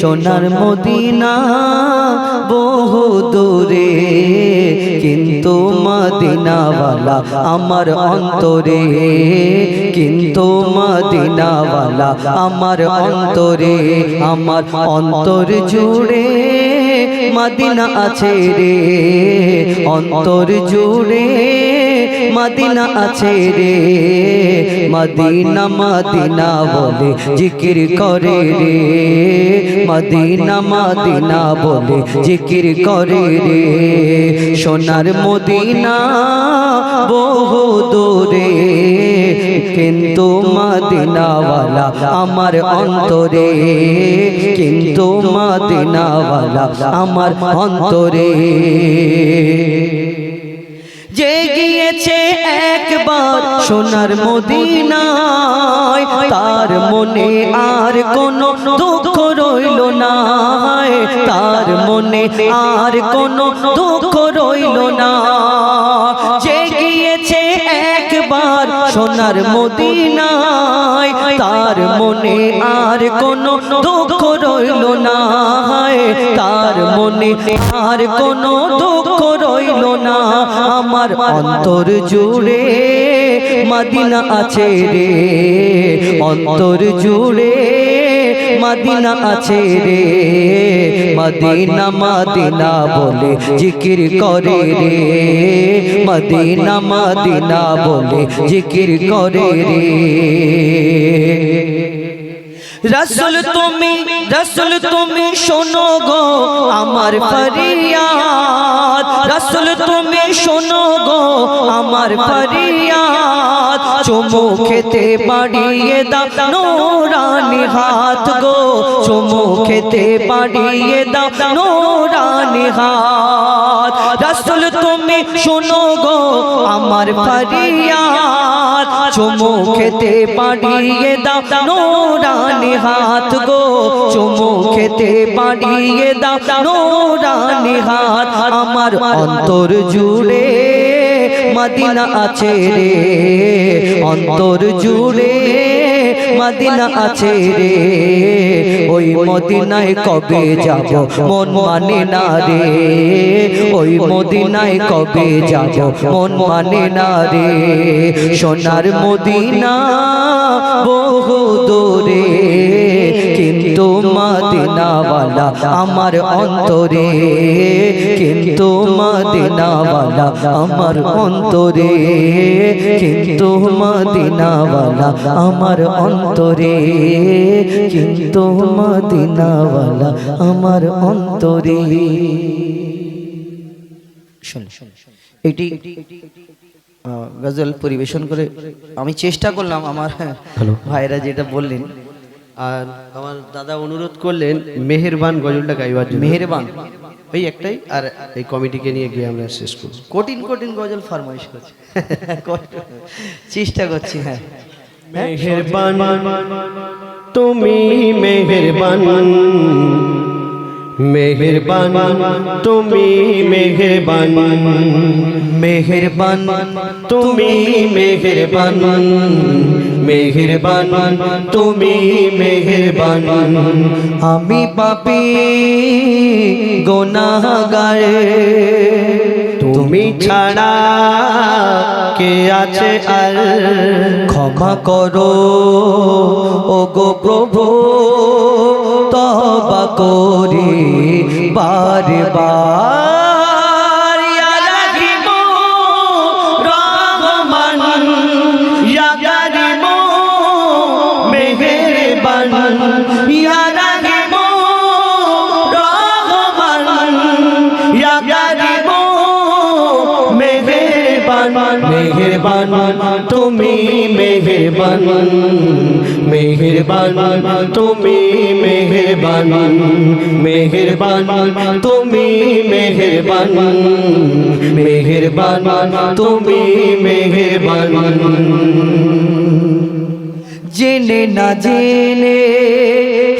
সোনার মদিনা বহু দূরে, কিন্তু মদিনাওয়ালা আমার অন্তরে, কিন্তু মদিনাওয়ালা আমার অন্তরে, আমার অন্তর জুড়ে মদিনা আছে রে, অন্তর জুড়ে মদিনা আছে রে। মদিনা মদিনা বলে জিকির করে রে। মদিনা মদিনা বলে জিকির করে রে। সোনার মদিনা বহু দূরে, কিন্তু মদিনাওয়ালা আমার অন্তরে। কিন্তু মদিনাওয়ালা আমার অন্তরে। একবার সোনার মদিনায়, তার মনে আর কোনো দুঃখ রইল না। তার মনে আর কোনো দুঃখ রইল না। যে গিয়েছে একবার সোনার মদিনায়, তার মনে আর কোনো দুঃখ রইল না। তার মনে আর কোনো দুঃখ রইল না। আমার অন্তর জুড়ে মদিনা আছে রে। অন্তর জুড়ে মদিনা আছে রে। মদিনা মদিনা বলে জিকির করে রে। মদিনা মদিনা বলে জিকির করে রে। রসুল তুমি রসুল তুমি শোনো গো, আমার ফরিয়াদ। রসুল, তুমি শোনো গো, আমার ফরিয়াদ। চুমু খেতে বাড়িয়ে দাও, নোরানি হাত গো। চুমু খেতে বাড়িয়ে দাও, নোরানি হাত। রসুল, তুমি শোনো গো, আমার ফরিয়াদ। চুমু খেতে পাড়িয়ে দাও, নোরানি হাত গো। চুমু খেতে পাড়িয়ে দাও, নোরানি হাত। আমার অন্তর জুড়ে মদিনা আছে রে, অন্তর জুড়ে মদিনা আছে রে, ওই মদিনায় কবে যাব? মন মানে না রে, ওই মদিনায় কবে যাব? মন মানে না রে, সোনার মদিনা বহু দূরে। কিন্তু মদিনাওয়ালা আমার অন্তরে কিন্তু মদিনাওয়ালা আমার অন্তরে কিন্তু মদিনাওয়ালা আমার অন্তরে কিন্তু মদিনাওয়ালা আমার অন্তরে। এটি গজল পরিবেশন করে আমি চেষ্টা করলাম আমার ভাইরা যেটা বললেন। আর আমার দাদা অনুরোধ করলেন মেহেরবান গজলটা গাইবার জন্য। মেহেরবান। ওই একটাই আর এই কমিটিকে নিয়ে গিয়ে আমরা শেষ করব। কঠিন কঠিন গজল ফরমাইশ করছি। চেষ্টা করছি হ্যাঁ। মেহেরবান তুমি মেহেরবান। মেহেরবান তুমি মেহেরবান মেহেরবান তুমি মেহেরবান মেহেরবান তুমি মেহেরবান আমি পাপি গোনাগার তুমি ছাড়া কে আছে আর? ক্ষমা করো। ও গো প্রভু তবা করি বারে বার মেহেরবান তুমি মেহেরবান মেহেরবান, তুমি মেহেরবান মেহেরবান, তুমি মেহেরবান। মেহেরবান, তুমি মেহেরবান। জেনে না জেনে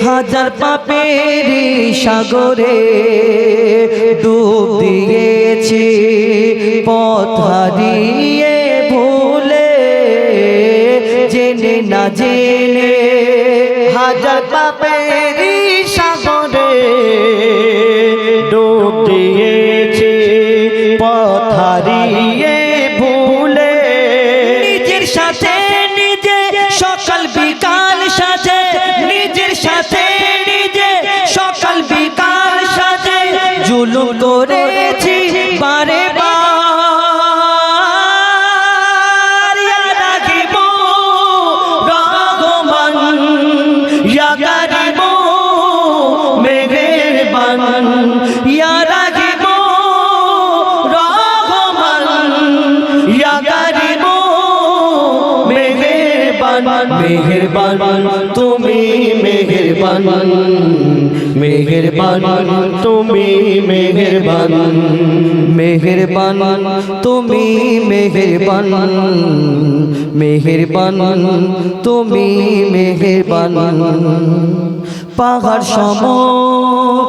হাজার পাপের সাগরে ডুব দিয়েছি, পথ ভুলে জেনে না জেনে হাজার পাপেরি সাগরে ডুব দিয়েছি, পথ হারিয়ে ভুলে। নিজের সাথে নিজে সকাল বিকাল সাথে নিজের সাথে নিজে সকাল বিকাল সাথে জুলুম মেহেরবান, তুমি মেহেরবান মেহেরবান, তুমি মেহেরবান মেহেরবান, তুমি মেহেরবান। পাহাড় সম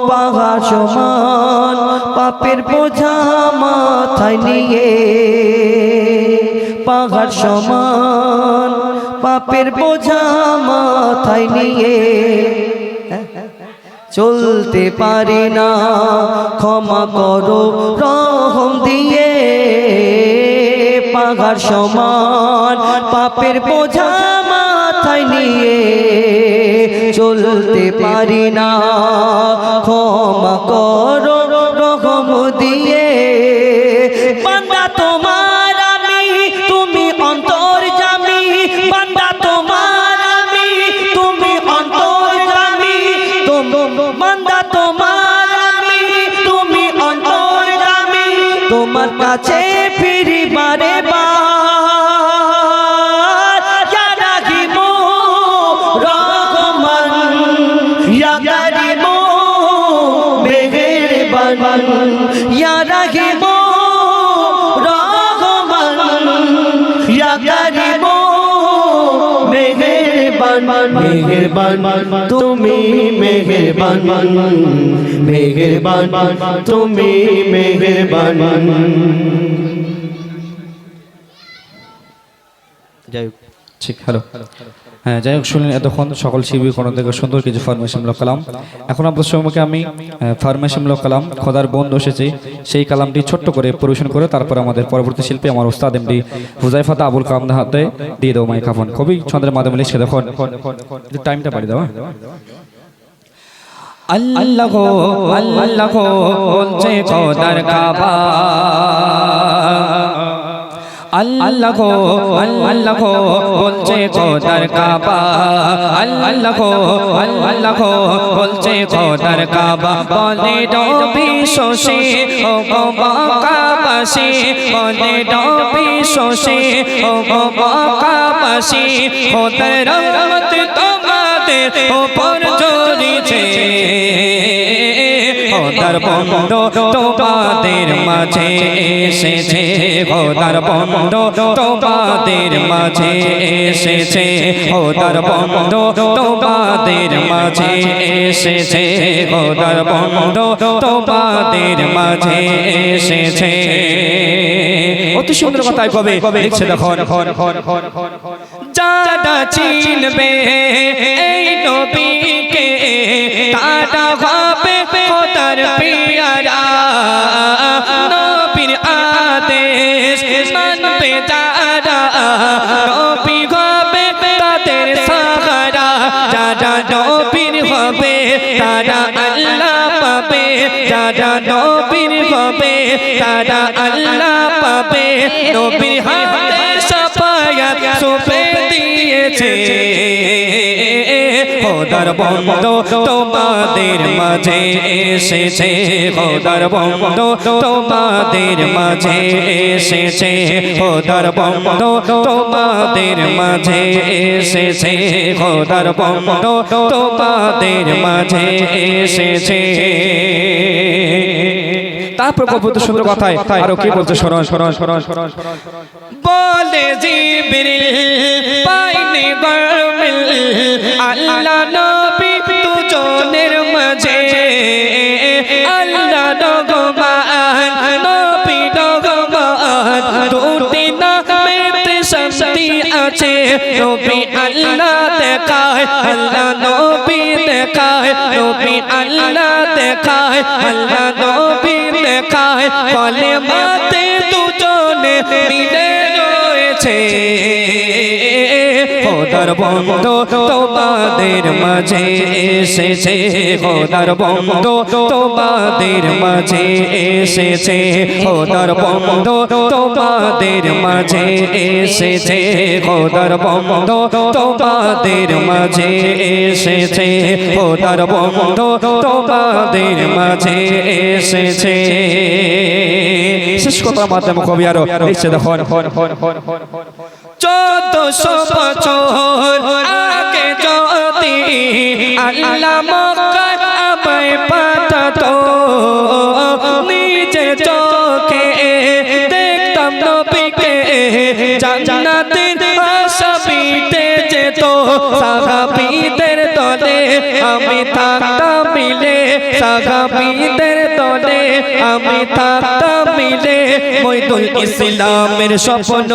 পাহাড় সমান, পাপের বোঝা মাথায় নিয়ে। পাহাড় সমান, পাপের বোঝা মাথায় নিয়ে। চলতে পারি না। ক্ষমা করো, রহম দিয়ে পাহাড় সমান, পাপের বোঝা মাথায় নিয়ে চলতে পারি না। ক্ষমা করো মেহেরবান ইয়া রাহিম রহমান ইয়া গারিব মেহেরবান মেহেরবান তুমি মেহেরবান মেহেরবান তুমি মেহেরবান যাই হোক ঠিক হ্যালো হ্যাঁ যাই হোক, শুনলেন এতক্ষণ সকল শিবির কোনো থেকে সুন্দর কিছু ফরমেশনমূলক কালাম। এখন আপনাদের সম্মুখে আমি ফরমেশনমূলক কালাম, খোদার বন্ধু এসেছি। সেই কালামটি ছোট্ট করে পরিবেশন করে তারপর আমাদের পরবর্তী শিল্পী আমার ওস্তাদ এমডি হুজাইফাতা আবুল কালাম হাতে দিয়ে দেবো মাই মাইক্রাফোন। খুবই ছন্দের মাধ্যমে লিখে দেখুন। টাইমটা পারি দেওয়া আল্লাহ আল্লাহ গো, বলছে কাবা। আল্লাহ গো আল্লাহ গো বলছে খোদার কাবা। আল্লাহ গো আল্লাহ গো বলছে খোদার কাবা। বলে ডবি শোষে ও গো মক্কাবাসী বলে ডবি শোষে ও গো মক্কাবাসী খোদার রহমত তোমাদের উপর ঝরিছে খোদার বন্ধ তোমাদের মাঝে এসেছে। খোদার বন্ধ তোমাদের মাঝে এসেছে। খোদার বন্ধ তোমাদের মাঝে এসেছে। খোদার বন্ধ তোমাদের মাঝে এসেছে। অতি সুন্দর কথাই কবে? লিখছে দেখো যারা চিনবে। এই নবীকে তারা হবে খোদার পিয়ারা। নবীর আদেশ মানবে যারা। নবী হবে তাদের সাহারা। যারা নবীর হবে, তারা আল্লাহ পাবে। যারা নবীর হবে, তারা আল্লাহ পাবে। নবীর হাতে দিয়েছে খোদার বন্ধ তোমাদের মাঝে এসেছে। খোদার বন্ধ তোমাদের মাঝে এসেছে। খোদার বন্ধ তোমাদের মাঝে এসেছে। খোদার বন্ধ তোমাদের মাঝে এসেছে। কবুত সুন্দর কথায় আরও কি বলছে শরণ শরণ শরণ শরণ বলে জিবরিল পাইনি গরমিল আল্লাহ আছে। নবী আল্লাহ দেখায়, আল্লাহ নবী দেখায়, নবী আল্লাহ দেখায়, আল্লাহ নবী দেখায়। ফলে মাতে দুজনে মিলে রয়েছে। খোদার বন্ধ, তোমাদের মাঝে এসেছে। খোদার বন্ধ, তোমাদের মাঝে এসেছে। খোদার বন্ধ, তোমাদের মাঝে এসেছে। খোদার বন্ধ, তোমাদের মাঝে এসেছে। খোদার বন্ধ, তোমাদের মাঝে এসেছে। শেষ কথার মাধ্যমে কবি আরও লিখছে দেখুন। চোদ্দশো বছর আগে যদি আল্লাহ মক্কায় আমায় পাঠাতো, নিজে চোখে দেখতাম নবীকে। জান্নাতের আশাবিতে যেত, সাহাবীদের দলে আমি থাকতাম মিলে, সাহাবীদের দলে আমি থাকতাম মিলে ইসলামের স্বপ্ন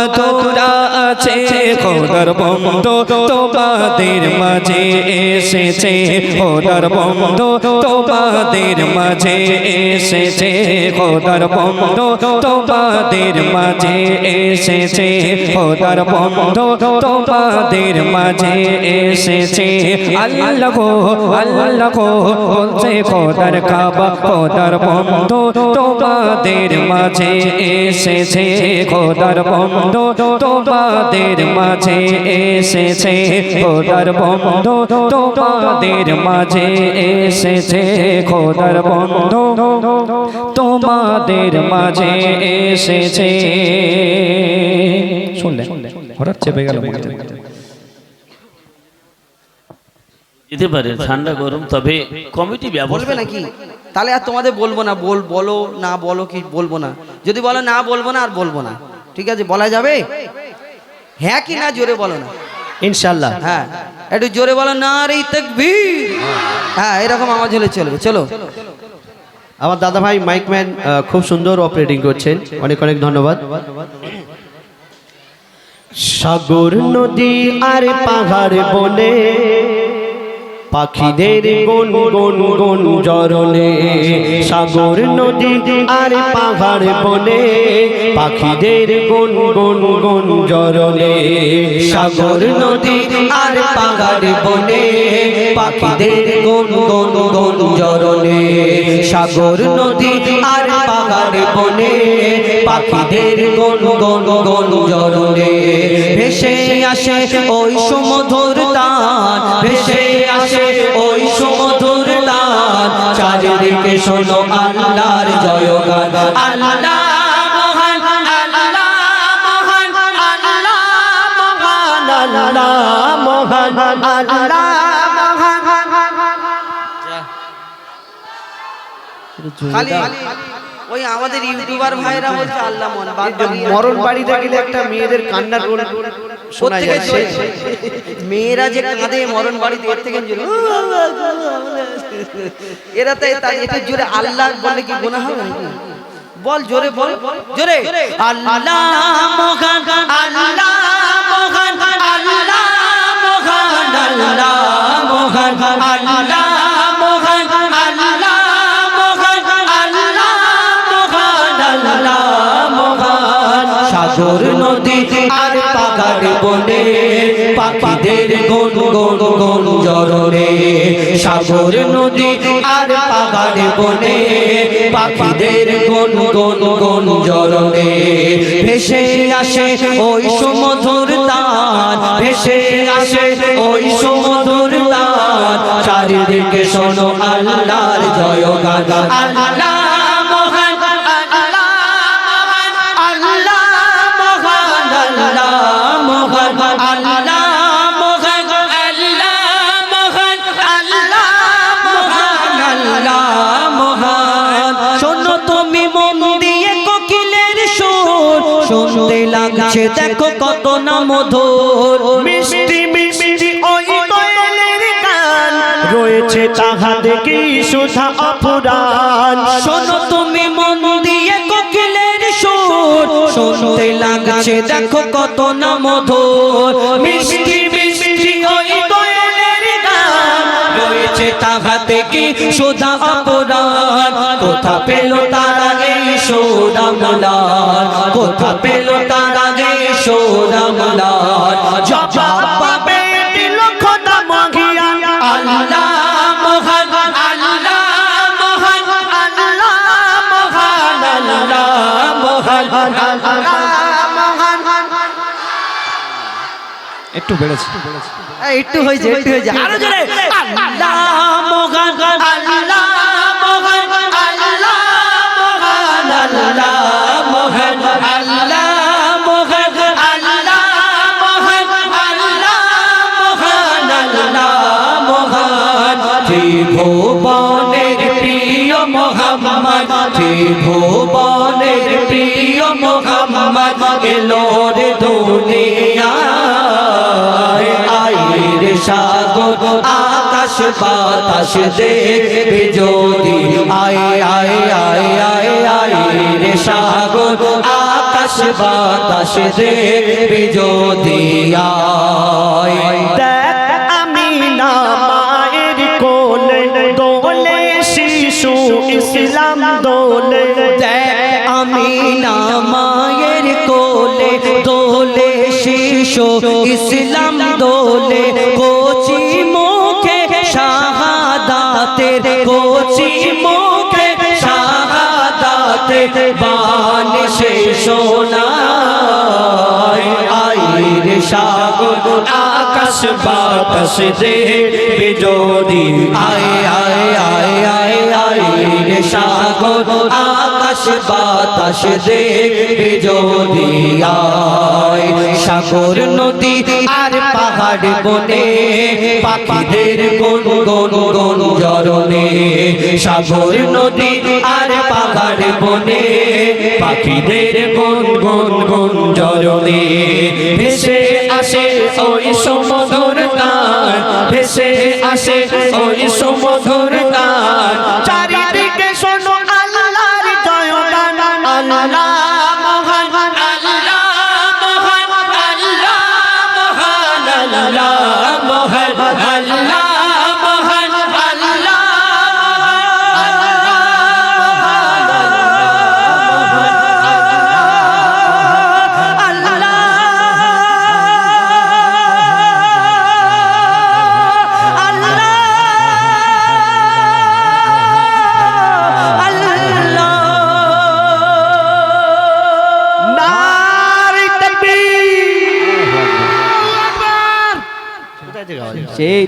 আধুরা আছে। খোদার বন্ধ তোমাদের মাঝে এসেছে। খোদার বন্ধ তোমাদের মাঝে এসেছে। খোদার বন্ধ তোমাদের মাঝে এসেছে। খোদার বন্ধ তোমাদের মাঝে এসেছে। আল্লাহ আল্লাহ বলছে খোদার কাবা, খোদার বন্ধ তোমাদের মাঝে এসেছে খোদার বন্ধ তোমাদের মাঝে এসেছে খোদার বন্ধ তোমাদের মাঝে এসেছে খোদার বন্ধ তোমাদের মাঝে এসেছে। শুনলেন হঠাৎ চেপে গেল যেতে পারে ঠান্ডা গরম তবে কমিটি ব্যবস্থা নাকি? তাহলে আর তোমাদের বলব না বল বলো না বলো কি বলব না। যদি বলো না বলব না আর বলব না। ঠিক আছে বলা যাবে? হ্যাঁ কি না জোরে বলো না। ইনশাল্লাহ হ্যাঁ একটু জোরে বলো না রে তকবীর। হ্যাঁ এরকম আমার হলে চলবে চলো। আমার দাদা ভাই মাইকম্যান খুব সুন্দর অপারেটিং করছেন। অনেক অনেক ধন্যবাদ। সাগর নদী আর পাহাড় বনে পাখিদের গুন গুন গুন জরনে সাগর নদী আর পাহাড় বনে পাখিদের গুন গুন গুন জরনে সাগর নদী আর পাহাড় বনে পাখিদের গুন গুন গুন জরনে সাগর নদী আর পাহাড় বনে পাখিদের গুন গুন গুন জরনে ভেসে আসে ওই সমধুর তান ভেসে আসে ওই সমধুর তান। চারিদিকে শোনো আল্লাহর জয়গান। আল্লাহ মহান আল্লাহ মহান আল্লাহ মহান আল্লাহ মহান। আল্লাহ খালি ওই আমাদের ইউটিউবার ভাইরা বলছে আল্লাহ মন মরণ বাড়িতে গেলে একটা মেয়েদের কান্নার রোল শোনা যায়। মেয়েরা যে কাঁদে মরণ বাড়িতে এর থেকে এরা তাই তাই এটা জোরে আল্লাহ বলে কি গুনাহ? হবে বল জোরে বল জোরে। আল্লাহ মহান আল্লাহ মহান আল্লাহ মহান আল্লাহ মহান আল্লাহ সাগর নদী আর পাহাড় বনে, পাখিদের গুন গুন গুন জরনে সাগর নদী আর পাহাড় বনে, পাখিদের গুন গুন গুন জরনে ভেসে আসে ওই সমধুর তান ভেসে আসে ওই সমধুর তান চারিদিকে শোনো আল্লাহর জয়গান আল্লাহ লাগছে দেখো কত না মধুর। মিষ্টি মিষ্টি ওই দয়ালের গান। রয়েছে তাহাতে কি সুধা অপুরাণ? শোনো তুমি মন দিয়ে কোকিলের সুর। শুনতে লাগছে দেখো কত না মধুর। মিষ্টি মিষ্টি ওই দোয়েলের গান। রয়েছে তাহাতে কি সোদা অপরাধ কোথা পেল তারা এই সোদা মলার কোথা পেল তারা এই সোদা জবাব পাবে দিল খোদা মহিয়া। আল্লাহ মহান আল্লাহ মহান আল্লাহ মহান আল্লাহ মহান একটু বেড়েছে একটু হয়েছে একটু হয়েছে। আরও জোরে। আল্লাহ মহান আল্লাহ মহান আল্লাহ মহান আল্লাহ ত্রিভুবনের প্রিয় মোহাম্মদ। ত্রিভুবনের প্রিয় মোহাম্মদ। এলো রে দুনিয়ায় আইর সাগর, আকাশ বাতাস দেখবে যদি। আয় আয় আয় আয় আয় রে সাগর, আকাশ বাতাস দেখবে যদি। আয় ইসলাম দোলে কোচি মুখে শাহাদাতের, কোচি মুখে শাহাদাতের বান সে সোনায় আইর সাগর, আকাশ বাতাস আয় আয় আয়। বাতাস দেখবে যদি আয়। সাগর নদী আর পাহাড় বনে, পাখিদের গুন গুন গুন জরনে সাগর নদী আর পাহাড় বনে, পাখিদের গুন গুন গুন জরনে ভেসে আসে ওই সমুদ্র গান ভেসে আসে ওই সমুদ্র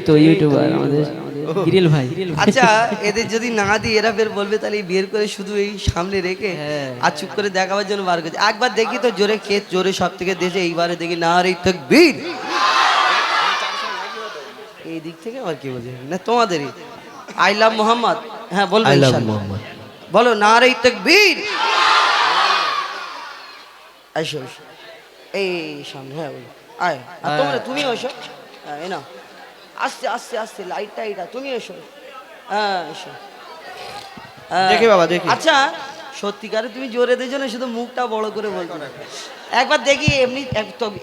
তো ইউটিউবার আমাদের। গিরিল ভাই। আচ্ছা এদের যদি না দিই এরা বের বলবে তাহলে বের করে শুধু এই সামনে রেখে আর চুপ করে দেখাবার জন্য বার করছে। একবার দেখি তো জোরে কে জোরে সব থেকে দেশে এইবারে দেখি না রে তকবীর এই দিক থেকে আবার কি বলছে? না তোমাদেরই। আই লাভ মোহাম্মদ হ্যাঁ বলব আই লাভ। মোহাম্মদ বলো না রে তকবীর এসো এসো এই সামনে হ্যাঁ বলো। আয় আর তোমরা তুমি এসো হ্যাঁ এই নাও। আস্তে আস্তে আস্তে লাইটটা এটা তুমি এসো। হ্যাঁ এসো। হ্যাঁ। দেখি বাবা, দেখি। আচ্ছা সত্যিকারে তুমি জোরে দিয়েছ না শুধু মুখটা বড় করে বলছো না একবার দেখি এমনি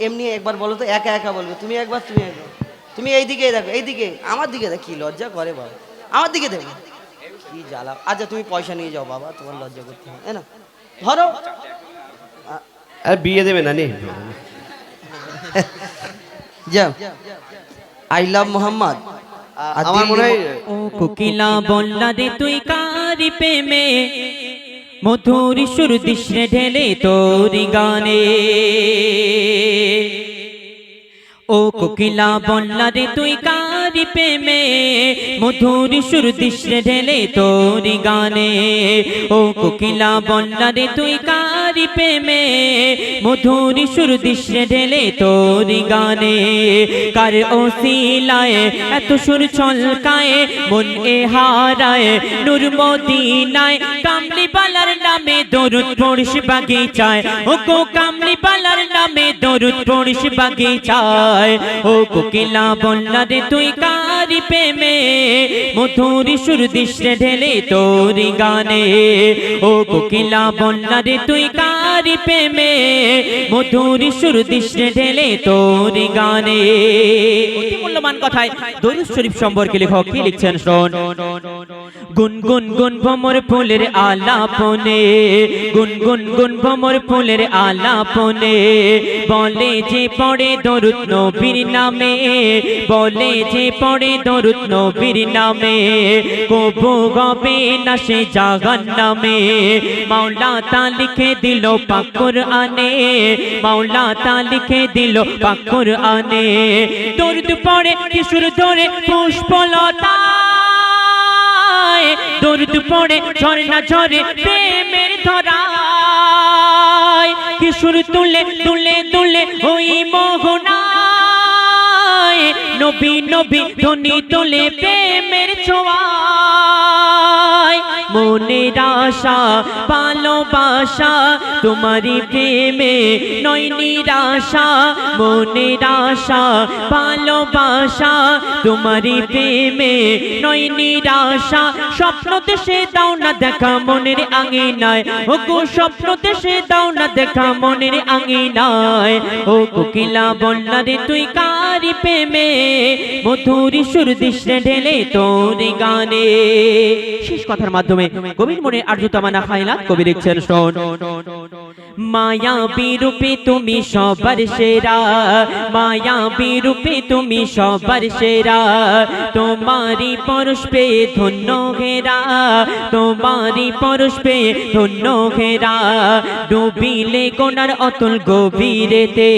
এমনি একবার বলো তো একা একা বলবে। তুমি একবার তুমি একবার। তুমি এই দিকে দেখো এই দিকে আমার দিকে দেখ কি লজ্জা করে বাবা। আমার দিকে দেখো। কি জ্বালা। আচ্ছা তুমি পয়সা নিয়ে যাও বাবা তোমার লজ্জা করতে হবে না? ধরো। আর বিয়ে দেবে না নে। যাও। আই লাভ মোহাম্মদ আমার মনে হয় কোকিলা বললা রে তুই কারি প্রেমে? মধুর সুর দৃশ্যে ঢেলে তোর গানে। ও কোকিলা বললা রে তুই কারি প্রেমে? মধুর সুর দৃশ্যে ঢেলে তোর গানে। ও কোকিলা বললা রে তুই কারি প্রেমে মধুর সুর দৃশ্যে ঢেলে তোর গানে। কার ওসিলায় এত সুর ছলকায়, মন এ হারায়, নূর মদিনায়। কামলি পালার নামে দরুদ পড়িস বাগিচায়। ও গো কামলি পালার নামে দরুদ পড়িস বাগিচায়। ও কোকিলা বললা রে তুই কারি প্রেমে মধুর সুর দৃশ্যে ঢেলে তোর গানে। ও কোকিলা বললা রে তুই কার প্রেমে মধুর সুর দৃশ্যে ঢেলে তোর গানে অতি মূল্যবান কথায় দরুদ শরীফ সম্পর্কে লেখক কি লিখছেন শোন গুন গুন গুন ভমর ফুলের আলাপনে গুন গুন গুন ভমর ফুলের আলাপনে বলে যে পড়ে দরুদ নবীর নামে বলে যে পড়ে দরুদ নবীর নামে কবু গবে না সে জাগান নামে মাওলা তা লিখে দিল পাকুর আনে মাওলা তা লিখে দিল পাকুর আনে দরুদ পড়ে, কিশোর ধরে পুষ্পলতা। দরুদ পড়ে, ঝর্ণা ঝরে প্রেমের ধরায়। কিশোর তুলে তুলে তুলে ওই মোহনায়। নবী নবী ধ্বনি তুলে প্রেমের ছোঁয়ায়। মনের আশা, ভালোবাসা, তোমারই প্রেমে নয় নিরাশা। মনের আশা, ভালোবাসা, তোমারই প্রেমে নয় নিরাশা। স্বপ্ন দেশে দাও না দেখা মনের আঙিনায়। ও গো স্বপ্ন দেশে দাও না দেখা মনের আঙিনায়। ও কোকিলা বন্যা রে, তুই কারি প্রেমে? মধুরি সুর দৃশ্যে ঢেলে তোর গানে। শেষ কথার মাধ্যমে কবির মনে আর্যতমা না খাইলা কবি লিখছেন, শোন। মায়া বিরূপে তুমি সবার সেরা মায়া বিরূপে তুমি সবার সেরা। তোমারি পরশ ধন্য ঘেরা তোমারি পরশ ধন্য ঘেরা। ডুবিলে কোনার অতুল গভীরেতে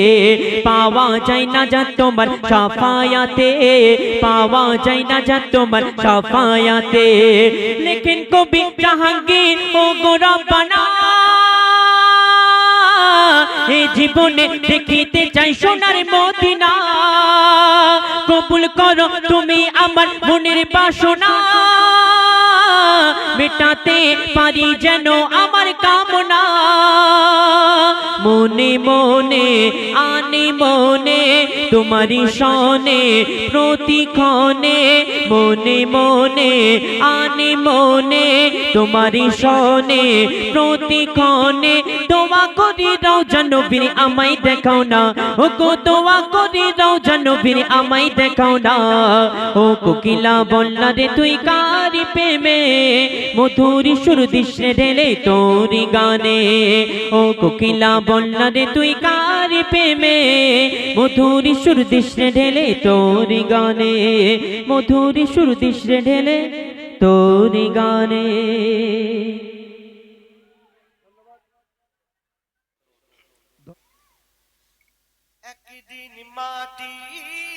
পাওয়া যায় না যা তোমার সাফায়াতে, পাওয়া যায় না যা তোমার সাফায়াতে। লেখেন কবি জাহাঙ্গীর, ও গোরবানা এ জীবনে দেখিতে চাই সোনার মদিনা। কবুল করো তুমি আমার মনের বাসনা। মেটাতে পারি যেন আমার কামনা। মনে মনে, আনে মনে তোমারি সনে প্রতিক্ষণে। মনে মনে, আনে মনে তোমারি সনে প্রতিক্ষণে। দোয়া করি রাও জানবীর আমায় দেখাও না। ও গো দোয়া করি রাও জানবীর আমায় দেখাও না। ও কোকিলা বললা রে, তুই কারি প্রেমে? মধুরি সুর দৃশ্যে ঢেলে তোরি গানে। ও কোকিলা বললা, রে তুই কারি প্রেমে? মধুরি সুর দৃশ্যে ঢেলে তোরি গানে। মধুরি সুর দৃশ্যে ঢেলে তোরি গানে। মাটির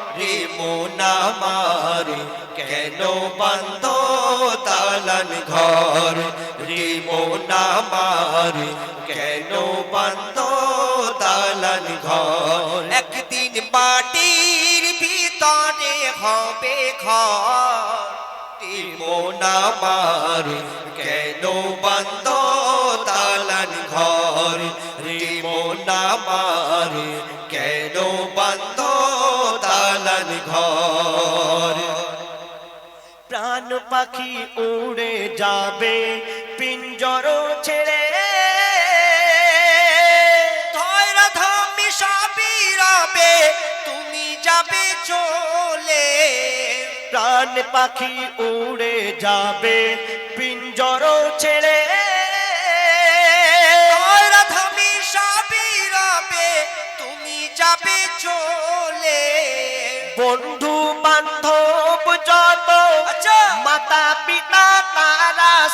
রে মোনামার কেন বান্ধ দালান ঘর? রে মোনামার কেন বান্ধ দালান ঘর? একদিন মাটির ভিতরে হবে ঘর। মোনামার কেন বন্ধ তালান ঘর? রে মোনামার প্রাণ পাখি উড়ে যাবে পিঞ্জর ছেড়ে। তুমি চলে। প্রাণ পাখি উড়ে যাবে পিঞ্জর ছেড়ে।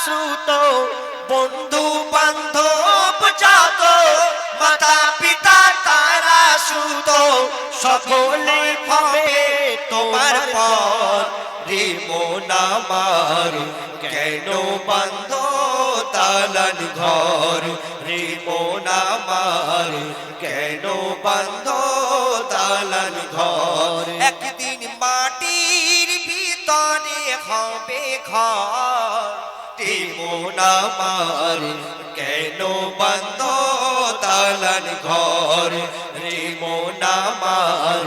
তারা সুত বন্ধু বান্ধব যত মাতা পিতা তারা সুত সকলে হবে তোমার পর। রে মন আমার, কেন বন্ধ তালান ঘর? মন আমার, কেন বন্ধ তালান ঘর? একদিন মাটির ভিতরে হবে ঘর। আমার কেন বন্ধ তালান ঘর? রে মন আমার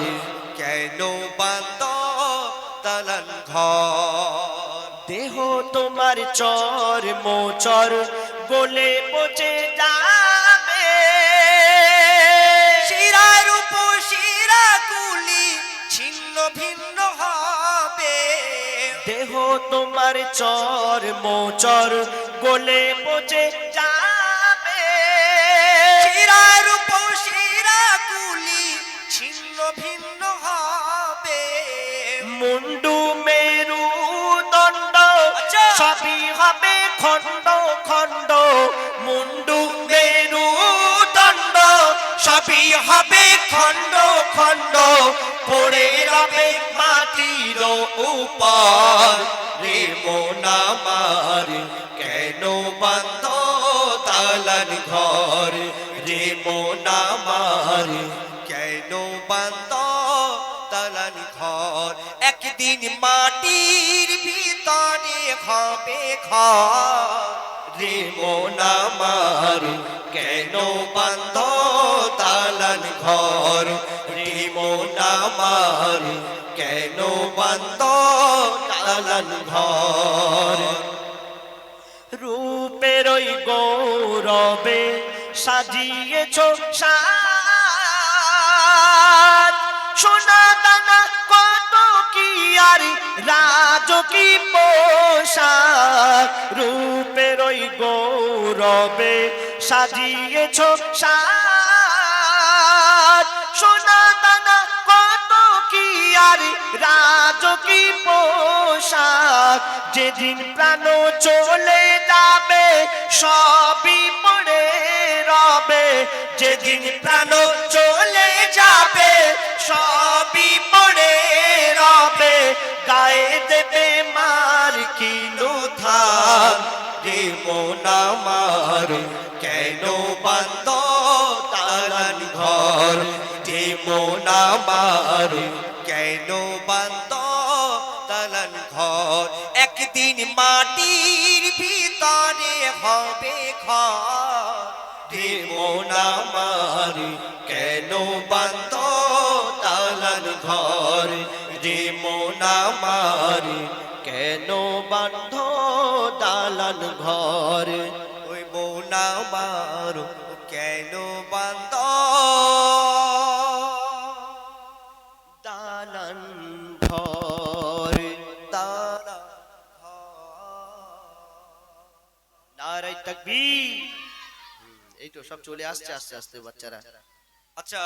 কেন বন্ধ তালান ঘর? দেহ তোমার চর, মোচর, বলে পচে যাবে। শিরার উপর শিরা গুলি ছিন্ন ভিন্ন তোমার চর মোচর গলে পচে যাবে। শিরার উপর শিরা ছিন্ন ভিন্ন হবে। মুন্ডু মেরু দণ্ড সবই হবে খণ্ড খণ্ড। মুন্ডু মেরু দণ্ড সবই হবে খণ্ড খণ্ড। পড়ে উপর, রে মোনামার কেন বন্ধ তালান ঘর? রে মোনামার কেন বন্ধ তালান ঘর? একদিন মাটির ভিতরে হবে ঘর। রে মোনামার কেন বন্ধ তালান ঘর? রে মোনামার কেন বন্ধ তালান ঘর? রূপের ওই গৌরবে সাজিয়েছ সাজ। সোনা দানা কত কি আর রাজ কি পোশাক? রূপের ওই গৌরবে সাজিয়েছ সাজ। আর রাজ পোশাক যেদিন প্রাণ চলে যাবে, সবই পড়ে রবে। যেদিন প্রাণ চলে যাবে, সবই পড়ে রবে। গায়ে দেবে মার কিলো ধার, রে মোনামার কেন বান্দ তারান ঘর? রে মোনামার কেন হবে ঘর মোনামার কেন বান্দ তালান ঘর? রে মোনামার কেন বান্ধ দালান ঘর? এই তো সব চলে আসছে আস্তে আস্তে বাচ্চারা। আচ্ছা